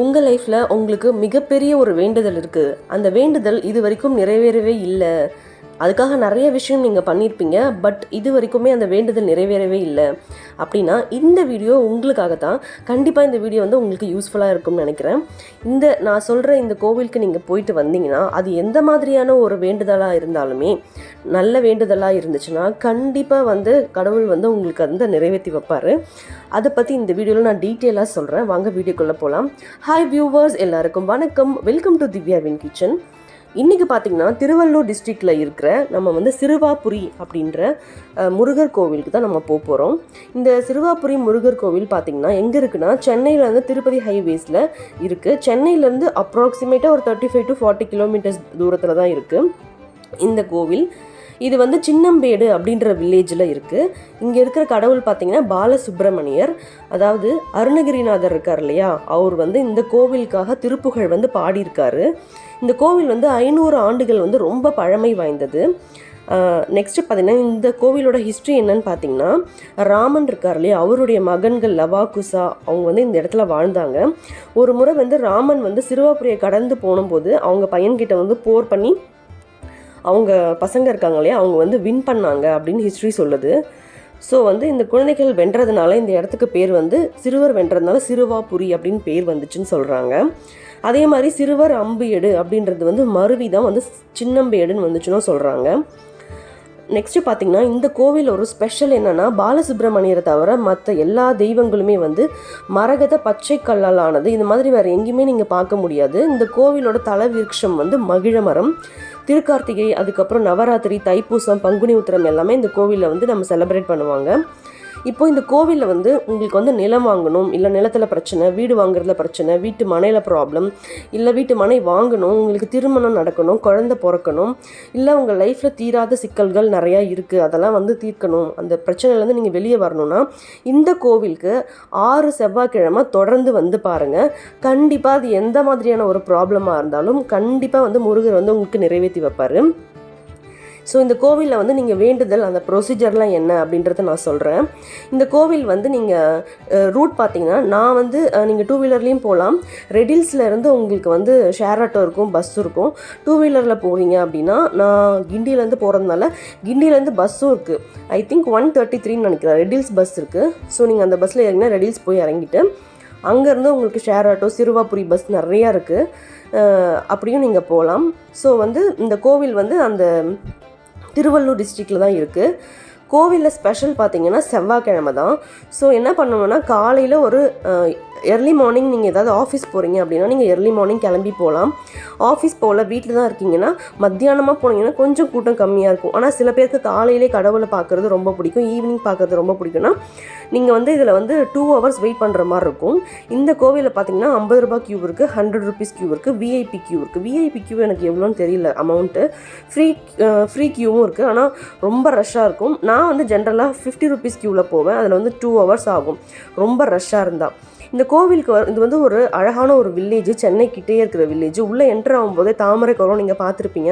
உங்கள் லைஃப்பில் உங்களுக்கு மிகப்பெரிய ஒரு வேண்டுதல் இருக்குது அந்த வேண்டுதல் இது வரைக்கும் நிறைவேறவே இல்லை. அதுக்காக நிறைய விஷயம் நீங்கள் பண்ணியிருப்பீங்க பட் இது வரைக்குமே அந்த வேண்டுதல் நிறைவேறவே இல்லை. அப்படின்னா இந்த வீடியோ உங்களுக்காக தான் கண்டிப்பாக இந்த வீடியோ வந்து உங்களுக்கு யூஸ்ஃபுல்லாக இருக்கும்னு நினைக்கிறேன். இந்த நான் சொல்கிற இந்த கோவிலுக்கு நீங்கள் போயிட்டு வந்தீங்கன்னா அது எந்த மாதிரியான ஒரு வேண்டுதலாக இருந்தாலுமே நல்ல வேண்டுதலாக இருந்துச்சுன்னா கண்டிப்பாக வந்து கடவுள் வந்து உங்களுக்கு வந்து நிறைவேற்றி வைப்பார். அதை பற்றி இந்த வீடியோவில் நான் டீட்டெயிலாக சொல்கிறேன் வாங்க வீடியோக்குள்ளே போகலாம் ஹாய் வியூவர்ஸ் எல்லாருக்கும் வணக்கம். வெல்கம் டு திவ்யாவின் கிச்சன் இன்றைக்கி பார்த்தீங்கன்னா திருவள்ளூர் டிஸ்ட்ரிக்டில் இருக்கிற நம்ம வந்து சிறுவாபுரி அப்படின்ற முருகர் கோவிலுக்கு தான் நம்ம போக போகிறோம் இந்த சிறுவாபுரி முருகர் கோவில் பார்த்தீங்கன்னா எங்கே இருக்குன்னா சென்னையிலேருந்து திருப்பதி ஹைவேஸில் இருக்குது சென்னையிலேருந்து அப்ராக்சிமேட்டாக ஒரு thirty five to forty kilometres தூரத்தில் தான் இருக்குது இந்த கோவில் இது வந்து சின்னம்பேடு அப்படின்ற வில்லேஜில் இருக்குது இங்கே இருக்கிற கடவுள் பார்த்தீங்கன்னா பாலசுப்ரமணியர் அதாவது அருணகிரிநாதர் இருக்கார் இல்லையா? அவர் வந்து இந்த கோவிலுக்காக திருப்புகழ் வந்து பாடியிருக்காரு. இந்த கோவில் வந்து ஐநூறு ஆண்டுகள் வந்து ரொம்ப பழமை வாய்ந்தது. நெக்ஸ்ட்டு பார்த்தீங்கன்னா இந்த கோவிலோட ஹிஸ்ட்ரி என்னன்னு பார்த்தீங்கன்னா ராமன் இருக்கார் இல்லையா? அவருடைய மகன்கள் லவா குசா அவங்க வந்து இந்த இடத்துல வாழ்ந்தாங்க. ஒரு முறை வந்து ராமன் வந்து சிறுவாபுரியை கடந்து போனும்போது அவங்க பையன்கிட்ட வந்து போர் பண்ணி அவங்க பசங்க இருக்காங்க இல்லையா? அவங்க வந்து வின் பண்ணாங்க அப்படின்னு ஹிஸ்ட்ரி சொல்லுது. ஸோ வந்து இந்த குழந்தைகள் வென்றதுனால இந்த இடத்துக்கு பேர் வந்து சிறுவர் வென்றதுனால சிறுவாபுரி அப்படின்னு பேர் வந்துச்சுன்னு சொல்கிறாங்க அதே மாதிரி சிறுவர் அம்பியடு அப்படின்றது வந்து மருவி தான் வந்து சின்னம்பேடுன்னு வந்துச்சுன்னு சொல்கிறாங்க நெக்ஸ்ட்டு பார்த்தீங்கன்னா இந்த கோவில் ஒரு ஸ்பெஷல் என்னென்னா பாலசுப்ரமணியரை தவிர மற்ற எல்லா தெய்வங்களுமே வந்து மரகத பச்சை கல்லால் ஆனது இந்த மாதிரி வேறு எங்கேயுமே நீங்கள் பார்க்க முடியாது. இந்த கோவிலோட தல விருட்சம் வந்து மகிழ மரம் திருக்கார்த்திகை அதுக்கப்புறம் நவராத்திரி தைப்பூசம் பங்குனி உத்திரம் எல்லாமே இந்த கோவிலில் வந்து நம்ம செலிப்ரேட் பண்ணுவாங்க. இப்போ இந்த கோவிலில் வந்து உங்களுக்கு வந்து நிலம் வாங்கணும் இல்லை நிலத்தில் பிரச்சனை வீடு வாங்குறதுல பிரச்சனை வீட்டு மனையில் ப்ராப்ளம் இல்லை வீட்டு மனை வாங்கணும் உங்களுக்கு திருமணம் நடக்கணும் குழந்தை பிறக்கணும் இல்லை உங்கள் லைஃப்பில் தீராத சிக்கல்கள் நிறையா இருக்குது அதெல்லாம் வந்து தீர்க்கணும். அந்த பிரச்சனையிலேருந்து நீங்கள் வெளியே வரணும்னா இந்த கோவிலுக்கு ஆறு செவ்வாய்க்கிழமை தொடர்ந்து வந்து பாருங்கள் கண்டிப்பாக அது எந்த மாதிரியான ஒரு ப்ராப்ளமாக இருந்தாலும் கண்டிப்பாக வந்து முருகர் வந்து உங்களுக்கு நிறைவேற்றி வைப்பார். ஸோ இந்த கோவிலில் வந்து நீங்கள் வேண்டுதல் அந்த ப்ரொசீஜர்லாம் என்ன அப்படின்றத நான் சொல்கிறேன் இந்த கோவில் வந்து நீங்கள் ரூட் பார்த்தீங்கன்னா நான் வந்து நீங்கள் டூ வீலர்லேயும் போகலாம் ரெடில்ஸில் இருந்து உங்களுக்கு வந்து ஷேர் ஆட்டோ இருக்கும் பஸ் இருக்கும். டூ வீலரில் போகிறீங்க அப்படின்னா நான் கிண்டியிலேருந்து போகிறதுனால கிண்டியிலேருந்து பஸ்ஸும் இருக்குது ஐ திங்க் ஒன் தேர்ட்டி த்ரீன்னு நினைக்கிறேன் ரெடில்ஸ் பஸ் இருக்குது ஸோ நீங்கள் அந்த பஸ்ஸில் இறங்கினா ரெடில்ஸ் போய் இறங்கிட்டு அங்கேருந்து உங்களுக்கு ஷேர் ஆட்டோ சிறுவாபுரி பஸ் நிறையா இருக்குது அப்படியும் நீங்கள் போகலாம் ஸோ வந்து இந்த கோவில் வந்து அந்த திருவள்ளூர் டிஸ்ட்ரிக்டில் தான் இருக்குது கோவிலில் ஸ்பெஷல் பார்த்தீங்கன்னா செவ்வாய்க்கிழமை தான் ஸோ என்ன பண்ணணும்னா காலையில் ஒரு எர்லி மார்னிங் நீங்கள் ஏதாவது ஆஃபீஸ் போகிறீங்க அப்படின்னா நீங்கள் எர்லி மார்னிங் கிளம்பி போகலாம் ஆஃபீஸ் போகல வீட்டில் தான் இருக்கீங்கன்னா மத்தியானமாக போனீங்கன்னா கொஞ்சம் கூட்டம் கம்மியாக இருக்கும். ஆனால் சில பேருக்கு காலையிலே கடவுளை பார்க்குறது ரொம்ப பிடிக்கும். ஈவினிங் பார்க்குறது ரொம்ப பிடிக்கும்னா நீங்கள் வந்து இதில் வந்து டூ ஹவர்ஸ் வெயிட் பண்ணுற மாதிரி இருக்கும். இந்த கோவிலில் பார்த்தீங்கன்னா ஐம்பது ரூபாய் கியூ இருக்குது ஹண்ட்ரட் ருபீஸ் கியூ இருக்குது விஐபி கியூ இருக்குது விஐபி கியூ எனக்கு எவ்வளோன்னு தெரியல அமௌண்ட்டு ஃப்ரீ ஃப்ரீ கியூவும் இருக்குது ஆனால் ரொம்ப ரஷ்ஷாக இருக்கும். நான் வந்து ஜென்ரலாக ஃபிஃப்டி ருபீஸ் கியூவில் போவேன். அதில் வந்து டூ ஹவர்ஸ் ஆகும். ரொம்ப ரஷ்ஷாக இருந்தால் இந்த கோவிலுக்கு இது வந்து ஒரு அழகான ஒரு வில்லேஜ் சென்னை கிட்டே இருக்கிற வில்லேஜ் உள்ளே என்டர் ஆகும்போதே தாமரை குளம் நீங்கள் பார்த்துருப்பீங்க.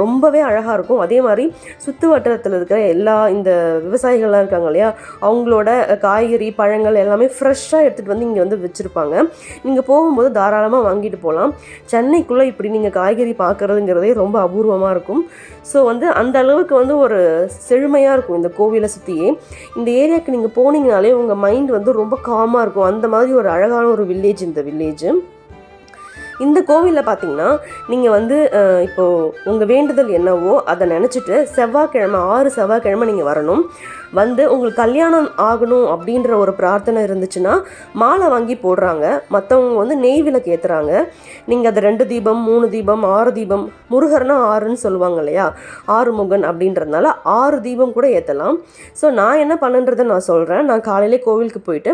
ரொம்பவே அழகாக இருக்கும். அதே மாதிரி சுற்று வட்டாரத்தில் இருக்கிற எல்லா இந்த விவசாயிகள்லாம் இருக்காங்க இல்லையா? அவங்களோட காய்கறி பழங்கள் எல்லாமே ஃப்ரெஷ்ஷாக எடுத்துகிட்டு வந்து இங்கே வந்து வச்சுருப்பாங்க. நீங்கள் போகும்போது தாராளமாக வாங்கிட்டு போகலாம் சென்னைக்குள்ளே இப்படி நீங்கள் காய்கறி பார்க்குறதுங்கிறதே ரொம்ப அபூர்வமாக இருக்கும். ஸோ வந்து அந்த அளவுக்கு வந்து ஒரு செழுமையாக இருக்கும் இந்த கோவிலை சுற்றியே இந்த ஏரியாவுக்கு நீங்கள் போனீங்கனாலே உங்கள் மைண்ட் வந்து ரொம்ப காமாக இருக்கும். அந்த மாதிரி ஒரு அழகான ஒரு வில்லேஜ் இந்த வில்லேஜ் இந்த கோவிலில் பார்த்தீங்கன்னா நீங்கள் வந்து இப்போது உங்கள் வேண்டுதல் என்னவோ அதை நினச்சிட்டு செவ்வாய்க்கிழமை ஆறு செவ்வாய்க்கிழமை நீங்கள் வரணும். வந்து உங்களுக்கு கல்யாணம் ஆகணும் அப்படின்ற ஒரு பிரார்த்தனை இருந்துச்சுன்னா மாலை வாங்கி போடுறாங்க. மற்றவங்க வந்து நெய் விளக்கு ஏற்றுறாங்க நீங்கள் அது ரெண்டு தீபம் மூணு தீபம் ஆறு தீபம் முருகர்னா ஆறுன்னு சொல்லுவாங்க இல்லையா? ஆறு முகன் அப்படின்றதுனால ஆறு தீபம் கூட ஏற்றலாம் ஸோ நான் என்ன பண்ணுன்றதை நான் சொல்கிறேன் நான் காலையிலே கோவிலுக்கு போயிட்டு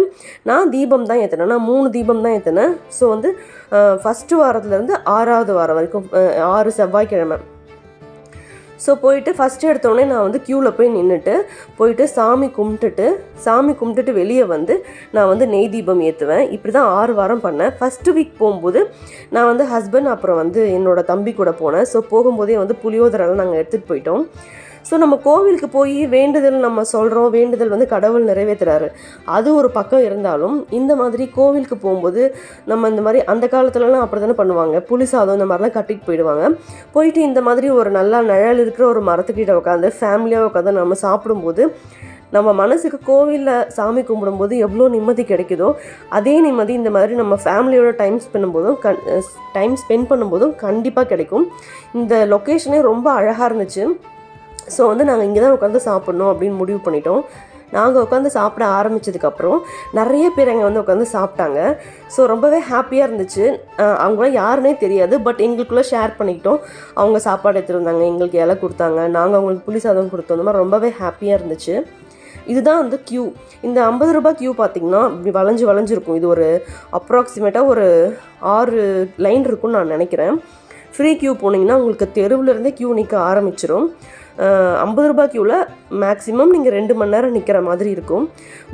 நான் தீபம் தான் ஏற்றினேன் நான் மூணு தீபம் தான் ஏற்றினேன் ஸோ வந்து ஃபஸ்ட்டு வாரத்துலேருந்து ஆறாவது வாரம் வரைக்கும் ஆறு செவ்வாய்க்கிழமை. ஸோ போயிட்டு ஃபஸ்ட்டு எடுத்தோடனே நான் வந்து க்யூவில் போய் நின்றுட்டு போயிட்டு சாமி கும்பிட்டுட்டு சாமி கும்பிட்டுட்டு வெளியே வந்து நான் வந்து நெய் தீபம் ஏற்றுவேன் இப்படி தான் ஆறு வாரம் பண்ணேன். ஃபஸ்ட்டு வீக் போகும்போது நான் வந்து ஹஸ்பண்ட் அப்புறம் வந்து என்னோட தம்பி கூட போனேன். ஸோ போகும்போதே வந்து புளியோதரெல்லாம் நாங்கள் எடுத்துகிட்டு போயிட்டோம். ஸோ நம்ம கோவிலுக்கு போய் வேண்டுதல் நம்ம சொல்கிறோம் வேண்டுதல் வந்து கடவுள் நிறைவேற்றுறாரு அது ஒரு பக்கம் இருந்தாலும் இந்த மாதிரி கோவிலுக்கு போகும்போது நம்ம இந்த மாதிரி அந்த காலத்துலலாம் அப்படி தானே பண்ணுவாங்க. புளி சாதம் இந்த மாதிரிலாம் கட்டிட்டு போயிடுவாங்க. போயிட்டு இந்த மாதிரி ஒரு நல்லா நிழல் இருக்கிற ஒரு மரத்துக்கிட்ட உட்காந்து ஃபேமிலியாக உட்காந்து நம்ம சாப்பிடும்போது நம்ம மனசுக்கு கோவிலில் சாமி கும்பிடும்போது எவ்வளோ நிம்மதி கிடைக்குதோ அதே நிம்மதி இந்த மாதிரி நம்ம ஃபேமிலியோட டைம் ஸ்பெண்ட் போதும் கண் டைம் ஸ்பெண்ட் பண்ணும்போதும் கண்டிப்பாக கிடைக்கும். இந்த லொக்கேஷனே ரொம்ப அழகாக இருந்துச்சு. ஸோ வந்து நாங்கள் இங்கே தான் உட்காந்து சாப்பிட்ணும் அப்படின்னு முடிவு பண்ணிட்டோம். நாங்கள் உட்காந்து சாப்பிட ஆரம்பித்ததுக்கப்புறம் நிறைய பேர் அங்கே வந்து உட்காந்து சாப்பிட்டாங்க. ஸோ ரொம்பவே ஹாப்பியாக இருந்துச்சு. அவங்களாம் யாருன்னே தெரியாது. பட் எங்களுக்குள்ளே ஷேர் பண்ணிக்கிட்டோம். அவங்க சாப்பாடு எடுத்துருந்தாங்க எங்களுக்கு இலை கொடுத்தாங்க. நாங்கள் அவங்களுக்கு புளி சாதம் கொடுத்தோம். அந்த மாதிரி ரொம்பவே ஹாப்பியாக இருந்துச்சு. இதுதான் வந்து க்யூ இந்த ஐம்பது ரூபாய் க்யூ பார்த்திங்கன்னா இப்படி வளைஞ்சு வளைஞ்சிருக்கும். இது ஒரு அப்ராக்சிமேட்டாக ஒரு ஆறு லைன் இருக்கும்னு நான் நினைக்கிறேன். ஃப்ரீ க்யூ போனீங்கன்னா உங்களுக்கு தெருவிலேருந்தே க்யூ நிற்க ஆரம்பிச்சிரும். ஐம்பது ரூபாய் க்யூவில் மேக்ஸிமம் நீங்கள் ரெண்டு மணி நேரம் நிற்கிற மாதிரி இருக்கும்.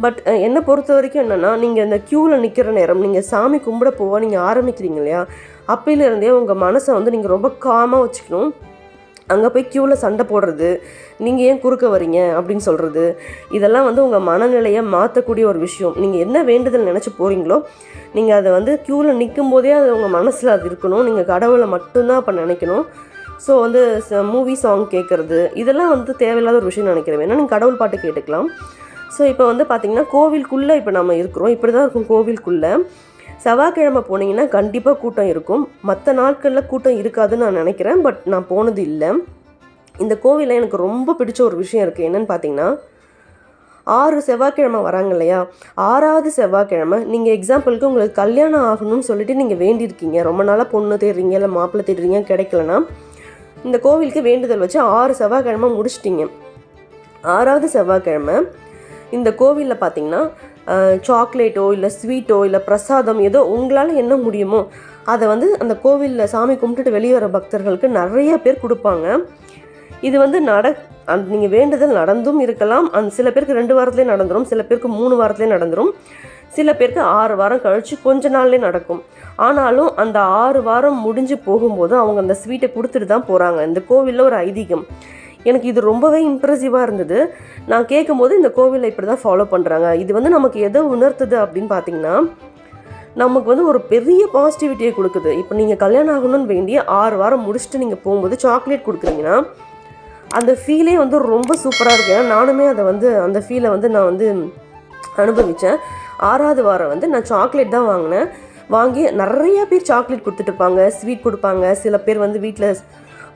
பட் என்னை பொறுத்த வரைக்கும் என்னென்னா நீங்கள் இந்த க்யூவில் நிற்கிற நேரம் நீங்கள் சாமி கும்பிட போக நீங்கள் ஆரம்பிக்கிறீங்க இல்லையா? அப்பையிலேருந்தே உங்கள் மனசை வந்து நீங்கள் ரொம்ப காமாக வச்சுக்கணும். அங்கே போய் க்யூவில் சண்டை போடுறது நீங்கள் ஏன் குறுக்க வரீங்க அப்படின்னு சொல்கிறது இதெல்லாம் வந்து உங்கள் மனநிலையை மாற்றக்கூடிய ஒரு விஷயம். நீங்கள் என்ன வேண்டுதல் நினச்சி போகிறீங்களோ நீங்கள் அதை வந்து க்யூவில் நிற்கும் போதே அது உங்கள் மனசில் அது இருக்கணும். நீங்கள் கடவுளை மட்டும்தான் அப்போ நினைக்கணும். ஸோ வந்து மூவி சாங் கேட்குறது இதெல்லாம் வந்து தேவையில்லாத ஒரு விஷயம் நினைக்கிறேன். ஏன்னா நீங்கள் கடவுள் பாட்டு கேட்டுக்கலாம். ஸோ இப்போ வந்து பார்த்திங்கன்னா கோவிலுக்குள்ளே இப்போ நம்ம இருக்கிறோம். இப்படி தான் இருக்கும் கோவிலுக்குள்ளே. செவ்வாய்க்கிழமை போனீங்கன்னா கண்டிப்பாக கூட்டம் இருக்கும். மற்ற நாட்களில் கூட்டம் இருக்காதுன்னு நான் நினைக்கிறேன். பட் நான் போனது இல்லை. இந்த கோவிலில் எனக்கு ரொம்ப பிடிச்ச ஒரு விஷயம் இருக்குது என்னென்னு பார்த்தீங்கன்னா ஆறு செவ்வாய்க்கிழமை வராங்க இல்லையா? ஆறாவது செவ்வாய்க்கிழமை நீங்கள் எக்ஸாம்பிளுக்கு உங்களுக்கு கல்யாணம் ஆகணும்னு சொல்லிட்டு நீங்கள் வேண்டியிருக்கீங்க. ரொம்ப நாளாக பொண்ணு தேடுறீங்க இல்லை மாப்பிள்ளை தேடுறீங்க கிடைக்கலனா இந்த கோவிலுக்கு வேண்டுதல் வச்சு ஆறு செவ்வாய்க்கிழமை முடிச்சிட்டிங்க. ஆறாவது செவ்வாய்க்கிழமை இந்த கோவிலில் பார்த்தீங்கன்னா சாக்லேட்டோ இல்லை ஸ்வீட்டோ இல்லை பிரசாதம் ஏதோ உங்களால் என்ன முடியுமோ அதை வந்து அந்த கோவிலில் சாமி கும்பிட்டுட்டு வெளியே வர பக்தர்களுக்கு நிறைய பேர் கொடுப்பாங்க. இது வந்து நட அந்த நீங்கள் வேண்டுதல் நடந்தும் இருக்கலாம். அந்த சில பேருக்கு ரெண்டு வாரத்துலேயே நடந்துரும் சில பேருக்கு மூணு வாரத்துலேயே நடந்துரும். சில பேருக்கு ஆறு வாரம் கழித்து கொஞ்ச நாள்லேயே நடக்கும். ஆனாலும் அந்த ஆறு வாரம் முடிஞ்சு போகும்போது அவங்க அந்த ஸ்வீட்டை கொடுத்துட்டு தான் போகிறாங்க இந்த கோவிலில் ஒரு ஐதீகம். எனக்கு இது ரொம்பவே இம்ப்ரெசிவாக இருந்தது. நான் கேட்கும்போது இந்த கோவிலில் இப்படி தான் ஃபாலோ பண்ணுறாங்க இது வந்து நமக்கு எதை உணர்த்துது அப்படின்னு பார்த்தீங்கன்னா நமக்கு வந்து ஒரு பெரிய பாசிட்டிவிட்டியை கொடுக்குது. இப்போ நீங்கள் கல்யாணம் ஆகணும்னு வேண்டி ஆறு வாரம் முடிச்சுட்டு நீங்கள் போகும்போது சாக்லேட் கொடுக்குறீங்கன்னா அந்த ஃபீலே வந்து ரொம்ப சூப்பராக இருக்கு ஏன்னா நானுமே அதை வந்து அந்த ஃபீலை வந்து நான் வந்து அனுபவித்தேன் ஆறாவது வாரம் வந்து நான் சாக்லேட் தான் வாங்கினேன். வாங்கி நிறைய பேர் சாக்லேட் கொடுத்துட்டு இருப்பாங்க ஸ்வீட் கொடுப்பாங்க. சில பேர் வந்து வீட்டில்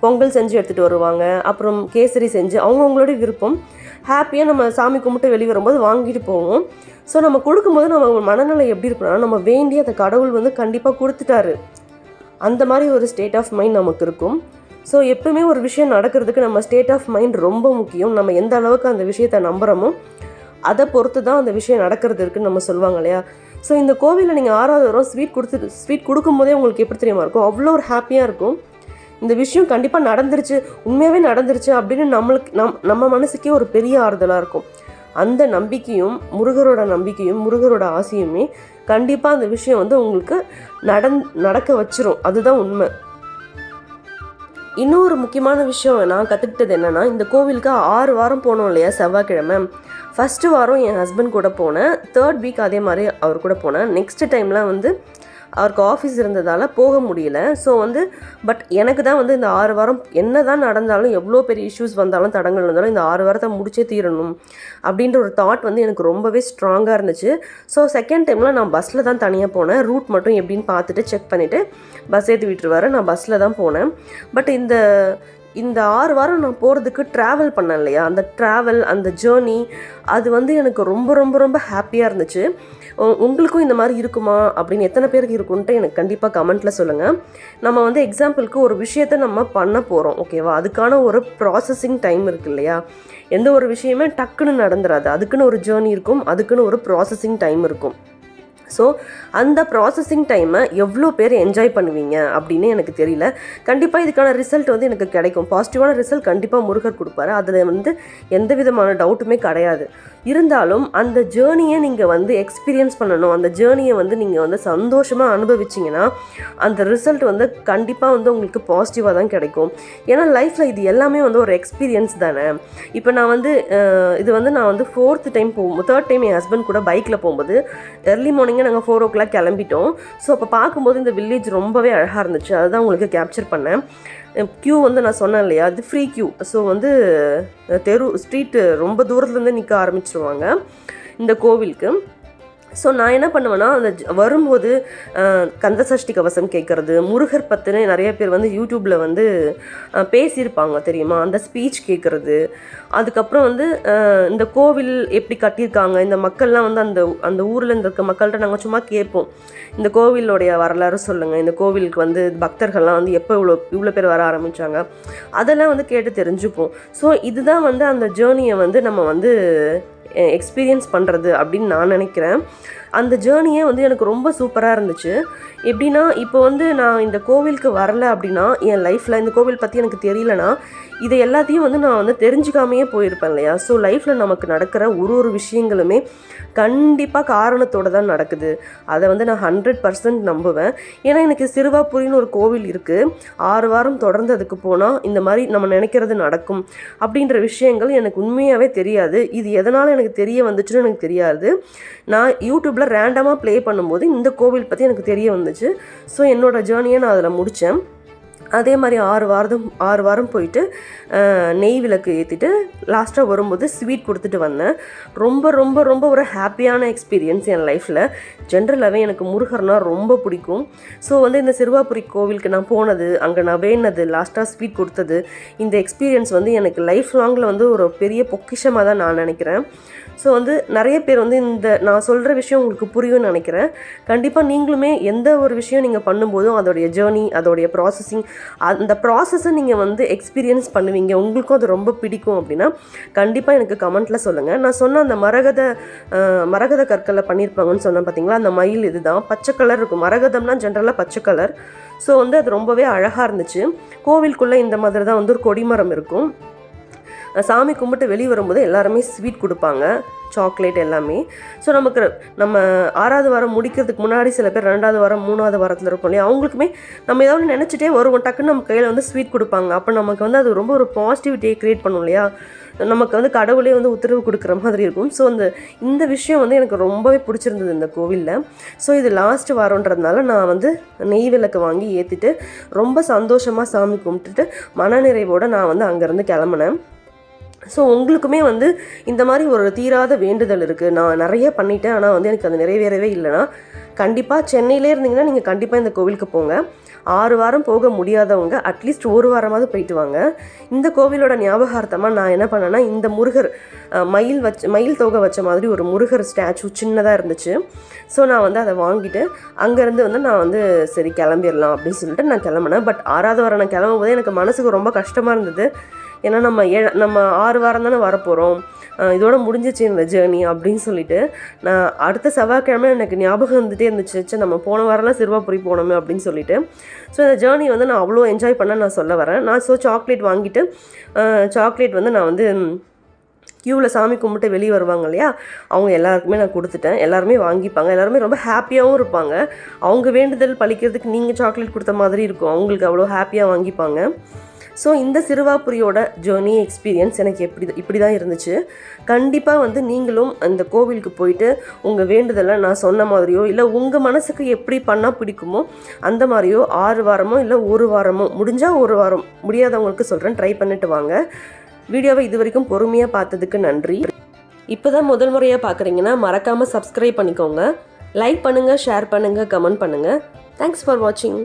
பொங்கல் செஞ்சு எடுத்துகிட்டு வருவாங்க. அப்புறம் கேசரி செஞ்சு அவங்கவுங்களோட விருப்பம். ஹாப்பியாக நம்ம சாமி கும்பிட்டு வெளியே வரும்போது வாங்கிட்டு போவோம். ஸோ நம்ம கொடுக்கும்போது நம்ம மனநிலை எப்படி இருக்கணும்னா நம்ம வேண்டி அந்த கடவுள் வந்து கண்டிப்பாக கொடுத்துட்டாரு. அந்த மாதிரி ஒரு ஸ்டேட் ஆஃப் மைண்ட் நமக்கு இருக்கும். ஸோ எப்பவுமே ஒரு விஷயம் நடக்கிறதுக்கு நம்ம ஸ்டேட் ஆஃப் மைண்ட் ரொம்ப முக்கியம். நம்ம எந்த அளவுக்கு அந்த விஷயத்தை நம்புகிறோமோ அதை பொறுத்து தான் அந்த விஷயம் நடக்கிறது இருக்குன்னு நம்ம சொல்லுவாங்க இல்லையா? ஸோ இந்த கோவிலில் நீங்கள் ஆறாவது வரும் ஸ்வீட் கொடுத்து ஸ்வீட் கொடுக்கும்போதே உங்களுக்கு எப்படி தெரியுமா இருக்கும்? அவ்வளோ ஒரு ஹாப்பியாக இருக்கும். இந்த விஷயம் கண்டிப்பாக நடந்துருச்சு உண்மையாகவே நடந்துருச்சு அப்படின்னு நம்மளுக்கு நம் நம்ம மனசுக்கே ஒரு பெரிய ஆறுதலாக இருக்கும். அந்த நம்பிக்கையும் முருகரோட நம்பிக்கையும் முருகரோட ஆசையுமே கண்டிப்பாக அந்த விஷயம் வந்து உங்களுக்கு நடந் நடக்க வச்சிரும். அதுதான் உண்மை. இன்னொரு முக்கியமான விஷயம் நான் கற்றுக்கிட்டது என்னென்னா இந்த கோவிலுக்கு ஆறு வாரம் போனோம் இல்லையா? செவ்வாய்க்கிழமை. ஃபஸ்ட்டு வாரம் என் ஹஸ்பண்ட் கூட போனேன். தேர்ட் வீக் அதே மாதிரி அவர் கூட போனேன். நெக்ஸ்ட் டைம்லாம் வந்து அவருக்கு ஆஃபீஸ் இருந்ததால் போக முடியல. ஸோ வந்து பட் எனக்கு தான் வந்து இந்த ஆறு வாரம் என்ன தான் நடந்தாலும் எவ்வளோ பெரிய இஷ்யூஸ் வந்தாலும் தடங்கள் வந்தாலும் இந்த ஆறு வாரத்தை முடிச்சே தீரணும் அப்படின்ற ஒரு தாட் வந்து எனக்கு ரொம்பவே ஸ்ட்ராங்காக இருந்துச்சு. ஸோ செகண்ட் டைமில் நான் பஸ்ஸில் தான் தனியாக போனேன். ரூட் மட்டும் எப்படின்னு பார்த்துட்டு செக் பண்ணிவிட்டு பஸ் ஏற்றி விட்டுருவாரு நான் பஸ்ஸில் தான் போனேன். பட் இந்த இந்த ஆறு வாரம் நான் போகிறதுக்கு ட்ராவல் பண்ணேன் இல்லையா அந்த ட்ராவல் அந்த ஜேர்னி அது வந்து எனக்கு ரொம்ப ரொம்ப ரொம்ப ஹாப்பியாக இருந்துச்சு. உ- உங்களுக்கும் இந்த மாதிரி இருக்குமா? அப்படின்னு எத்தனை பேருக்கு இருக்குன்ட்டு எனக்கு கண்டிப்பாக கமெண்ட்டில் சொல்லுங்கள் நம்ம வந்து எக்ஸாம்பிளுக்கு ஒரு விஷயத்த நம்ம பண்ண போகிறோம் ஓகேவா அதுக்கான ஒரு ப்ராசஸிங் டைம் இருக்கு இல்லையா? எந்த ஒரு விஷயமே டக்குன்னு நடந்துடாது அதுக்குன்னு ஒரு ஜேர்னி இருக்கும் அதுக்குன்னு ஒரு ப்ராசஸிங் டைம் இருக்கும். ஸோ அந்த ப்ராசஸிங் டைமை எவ்வளோ பேர் என்ஜாய் பண்ணுவீங்க அப்படின்னு எனக்கு தெரியல. கண்டிப்பாக இதுக்கான ரிசல்ட் வந்து எனக்கு கிடைக்கும். பாசிட்டிவான ரிசல்ட் கண்டிப்பாக முருகர் கொடுப்பாரு. அதில் வந்து எந்த விதமான டவுட்டுமே கிடையாது. இருந்தாலும் அந்த ஜேர்னியை நீங்கள் வந்து எக்ஸ்பீரியன்ஸ் பண்ணணும். அந்த ஜேர்னியை வந்து நீங்கள் வந்து சந்தோஷமாக அனுபவிச்சிங்கன்னா அந்த ரிசல்ட் வந்து கண்டிப்பாக வந்து உங்களுக்கு பாசிட்டிவாக தான் கிடைக்கும். ஏன்னா லைஃப்பில் இது எல்லாமே வந்து ஒரு எக்ஸ்பீரியன்ஸ் தானே. இப்போ நான் வந்து இது வந்து நான் வந்து ஃபோர்த்து டைம் போகும் தேர்ட் டைம் என் ஹஸ்பண்ட் கூட பைக்கில் போகும்போது எர்லி மார்னிங்கே நாங்கள் ஃபோர் ஓ கிளாக் கிளம்பிட்டோம். ஸோ அப்போ பார்க்கும்போது இந்த வில்லேஜ் ரொம்பவே அழகாக இருந்துச்சு. அதுதான் உங்களுக்கு கேப்சர் பண்ணேன். க்யூ வந்து நான் சொன்னேன் இல்லையா? அது ஃப்ரீ க்யூ ஸோ வந்து தெரு ஸ்ட்ரீட்டு ரொம்ப தூரத்துலேருந்து நிற்க ஆரம்பிச்சிருவாங்க இந்த கோவிலுக்கு. ஸோ நான் என்ன பண்ணுவேன்னா அந்த ஜ- வரும்போது அஹ், கந்த சஷ்டி கவசம் கேட்குறது முருகர் பற்றின நிறைய பேர் வந்து யூடியூப்பில் வந்து பேசியிருப்பாங்க தெரியுமா? அந்த ஸ்பீச் கேட்குறது. அதுக்கப்புறம் வந்து இந்த கோவில் எப்படி கட்டியிருக்காங்க இந்த மக்கள்லாம் வந்து அந்த அந்த ஊரில் இருக்க மக்கள்கிட்ட நாங்கள் சும்மா கேட்போம். இந்த கோவிலோடைய வரலாறு சொல்லுங்கள் இந்த கோவிலுக்கு வந்து பக்தர்கள்லாம் வந்து எப்போ இவ்வளோ இவ்வளோ பேர் வர ஆரம்பித்தாங்க அதெல்லாம் வந்து கேட்டு தெரிஞ்சுப்போம். ஸோ இதுதான் வந்து அந்த ஜேர்னியை வந்து நம்ம வந்து எக்ஸ்பீரியன்ஸ் பண்ணுறது அப்படின்னு நான் நினைக்கிறேன். அந்த ஜேர்னியே வந்து எனக்கு ரொம்ப சூப்பராக இருந்துச்சு. எப்படின்னா இப்போ வந்து நான் இந்த கோவிலுக்கு வரல அப்படின்னா என் லைஃப்பில் இந்த கோவில் பற்றி எனக்கு தெரியலனா இதை எல்லாத்தையும் வந்து நான் வந்து தெரிஞ்சுக்காமையே போயிருப்பேன் இல்லையா? ஸோ லைஃப்பில் நமக்கு நடக்கிற ஒரு ஒரு விஷயங்களுமே கண்டிப்பாக காரணத்தோடு தான் நடக்குது. அதை வந்து நான் ஹண்ட்ரட் பர்சன்ட் நம்புவேன். ஏன்னா எனக்கு சிறுவாபுரின்னு ஒரு கோவில் இருக்குது ஆறு வாரம் தொடர்ந்து அதுக்கு போனால் இந்த மாதிரி நம்ம நினைக்கிறது நடக்கும் அப்படின்ற விஷயங்கள் எனக்கு உண்மையாகவே தெரியாது. இது எதனால் எனக்கு தெரிய வந்துச்சுன்னு எனக்கு தெரியாது. நான் யூடியூப்பில் ரேண்டமாக ப்ளே பண்ணும்போது இந்த கோவில் பற்றி எனக்கு தெரிய வந்துச்சு. ஸோ என்னோடய ஜேர்னியை நான் அதில் முடித்தேன் அதே மாதிரி ஆறு வாரம் ஆறு வாரம் போயிட்டு நெய் விளக்கு ஏற்றிட்டு லாஸ்ட்டாக வரும்போது ஸ்வீட் கொடுத்துட்டு வந்தேன். ரொம்ப ரொம்ப ரொம்ப ஒரு ஹாப்பியான எக்ஸ்பீரியன்ஸ் என் லைஃப்பில் ஜென்ரலாகவே எனக்கு முருகர்னா ரொம்ப பிடிக்கும். ஸோ வந்து இந்த சிறுவாபுரி கோவிலுக்கு நான் போனது அங்கே நான் வேணது லாஸ்ட்டாக ஸ்வீட் கொடுத்தது இந்த எக்ஸ்பீரியன்ஸ் வந்து எனக்கு லைஃப் லாங்கில் வந்து ஒரு பெரிய பொக்கிஷமாக தான் நான் நினைக்கிறேன். ஸோ வந்து நிறைய பேர் வந்து இந்த நான் சொல்கிற விஷயம் உங்களுக்கு புரியும்னு நினைக்கிறேன். கண்டிப்பாக நீங்களுமே எந்த ஒரு விஷயம் நீங்கள் பண்ணும்போதும் அதோடைய ஜேர்னி அதோடைய ப்ராசஸிங் அந்த ப்ராசஸை நீங்கள் வந்து எக்ஸ்பீரியன்ஸ் பண்ணுவீங்க. உங்களுக்கும் அது ரொம்ப பிடிக்கும் அப்படின்னா கண்டிப்பாக எனக்கு கமெண்ட்டில் சொல்லுங்கள் நான் சொன்ன அந்த மரகத மரகத கற்களில் பண்ணியிருப்பாங்கன்னு சொன்னேன் பார்த்தீங்களா அந்த மயில் இதுதான். பச்சை கலர் இருக்கும். மரகதம்னா ஜென்ரலாக பச்சை கலர் ஸோ வந்து அது ரொம்பவே அழகாக இருந்துச்சு. கோவிலுக்குள்ளே இந்த மாதிரி தான் வந்து ஒரு கொடிமரம் இருக்கும். சாமி கும்பிட்டு வெளியே வரும்போது எல்லாருமே ஸ்வீட் கொடுப்பாங்க. சாக்லேட் எல்லாமே. ஸோ நமக்கு நம்ம ஆறாவது வாரம் முடிக்கிறதுக்கு முன்னாடி சில பேர் ரெண்டாவது வாரம் மூணாவது வாரத்தில் இருப்போம் இல்லையா? அவங்களுக்குமே நம்ம ஏதாவது நினச்சிட்டே வருவோம். டக்குன்னு நம்ம கையில் வந்து ஸ்வீட் கொடுப்பாங்க. அப்போ நமக்கு வந்து அது ரொம்ப ஒரு பாசிட்டிவிட்டியை க்ரியேட் பண்ணும் இல்லையா? நமக்கு வந்து கடவுளே வந்து உத்தரவு கொடுக்குற மாதிரி இருக்கும். ஸோ அந்த இந்த விஷயம் வந்து எனக்கு ரொம்பவே பிடிச்சிருந்தது இந்த கோவிலில். ஸோ இது லாஸ்ட் வாரன்றதுனால நான் வந்து நெய் விளக்கு வாங்கி ஏற்றிட்டு ரொம்ப சந்தோஷமாக சாமி கும்பிட்டுட்டு மனநிறைவோடு நான் வந்து அங்கேருந்து கிளம்புனேன். ஸோ உங்களுக்குமே வந்து இந்த மாதிரி ஒரு தீராத வேண்டுதல் இருக்குது நான் நிறைய பண்ணிட்டேன். ஆனால் வந்து எனக்கு அது நிறைவேறவே இல்லைன்னா கண்டிப்பாக சென்னையிலே இருந்தீங்கன்னா நீங்கள் கண்டிப்பாக இந்த கோவிலுக்கு போங்க. ஆறு வாரம் போக முடியாதவங்க அட்லீஸ்ட் ஒரு வாரமாவது போயிட்டு வாங்க. இந்த கோவிலோட ஞாபகார்த்தமாக நான் என்ன பண்ணேன்னா இந்த முருகர் மயில் வச்ச மயில் தொகை வச்ச மாதிரி ஒரு முருகர் ஸ்டாச்சு சின்னதாக இருந்துச்சு. ஸோ நான் வந்து அதை வாங்கிட்டு அங்கேருந்து வந்து நான் வந்து சரி கிளம்பிடலாம் அப்படின்னு சொல்லிட்டு நான் கிளம்புனேன். பட் ஆறாவது வாரம் நான் கிளம்பும் போது எனக்கு மனசுக்கு ரொம்ப கஷ்டமாக இருந்தது. ஏன்னா நம்ம ஏ நம்ம ஆறு வாரம் தானே வரப்போகிறோம் இதோட முடிஞ்சிச்சு இந்த ஜேர்னி அப்படின்னு சொல்லிட்டு நான் அடுத்த செவ்வாய்க்கிழமை எனக்கு ஞாபகம் வந்துட்டே இருந்துச்சு. நம்ம போன வாரம்லாம் சிறுவாபுரி போனோமே அப்படின்னு சொல்லிட்டு. ஸோ இந்த ஜேர்னி வந்து நான் அவ்வளோ என்ஜாய் பண்ண நான் சொல்ல வரேன். நான் ஸோ சாக்லேட் வாங்கிட்டு சாக்லேட் வந்து நான் வந்து க்யூவில் சாமி கும்பிட்டு வெளியே வருவாங்க இல்லையா? அவங்க எல்லாருக்குமே நான் கொடுத்துட்டேன். எல்லாருமே வாங்கிப்பாங்க. எல்லாருமே ரொம்ப ஹாப்பியாகவும் இருப்பாங்க. அவங்க வேண்டுதல் பழிக்கிறதுக்கு நீங்கள் சாக்லேட் கொடுத்த மாதிரி இருக்கும். அவங்களுக்கு அவ்வளோ ஹாப்பியாக வாங்கிப்பாங்க. ஸோ இந்த சிறுவாபுரியோட ஜேர்னி எக்ஸ்பீரியன்ஸ் எனக்கு எப்படி இப்படி தான் இருந்துச்சு. கண்டிப்பாக வந்து நீங்களும் அந்த கோவிலுக்கு போயிட்டு உங்கள் வேண்டுதலை நான் சொன்ன மாதிரியோ இல்லை உங்கள் மனசுக்கு எப்படி பண்ணால் பிடிக்குமோ அந்த மாதிரியோ ஆறு வாரமோ இல்லை ஒரு வாரமோ முடிஞ்சால் ஒரு வாரம் முடியாதவங்களுக்கு சொல்கிறேன் ட்ரை பண்ணிட்டு வாங்க. வீடியோவை இது வரைக்கும் பொறுமையாக பார்த்ததுக்கு நன்றி. இப்போ தான் முதல் முறையாக பார்க்குறீங்கன்னா மறக்காமல் சப்ஸ்கிரைப் பண்ணிக்கோங்க. லைக் பண்ணுங்கள் ஷேர் பண்ணுங்கள் கமெண்ட் பண்ணுங்கள் தேங்க்ஸ் ஃபார் வாட்சிங்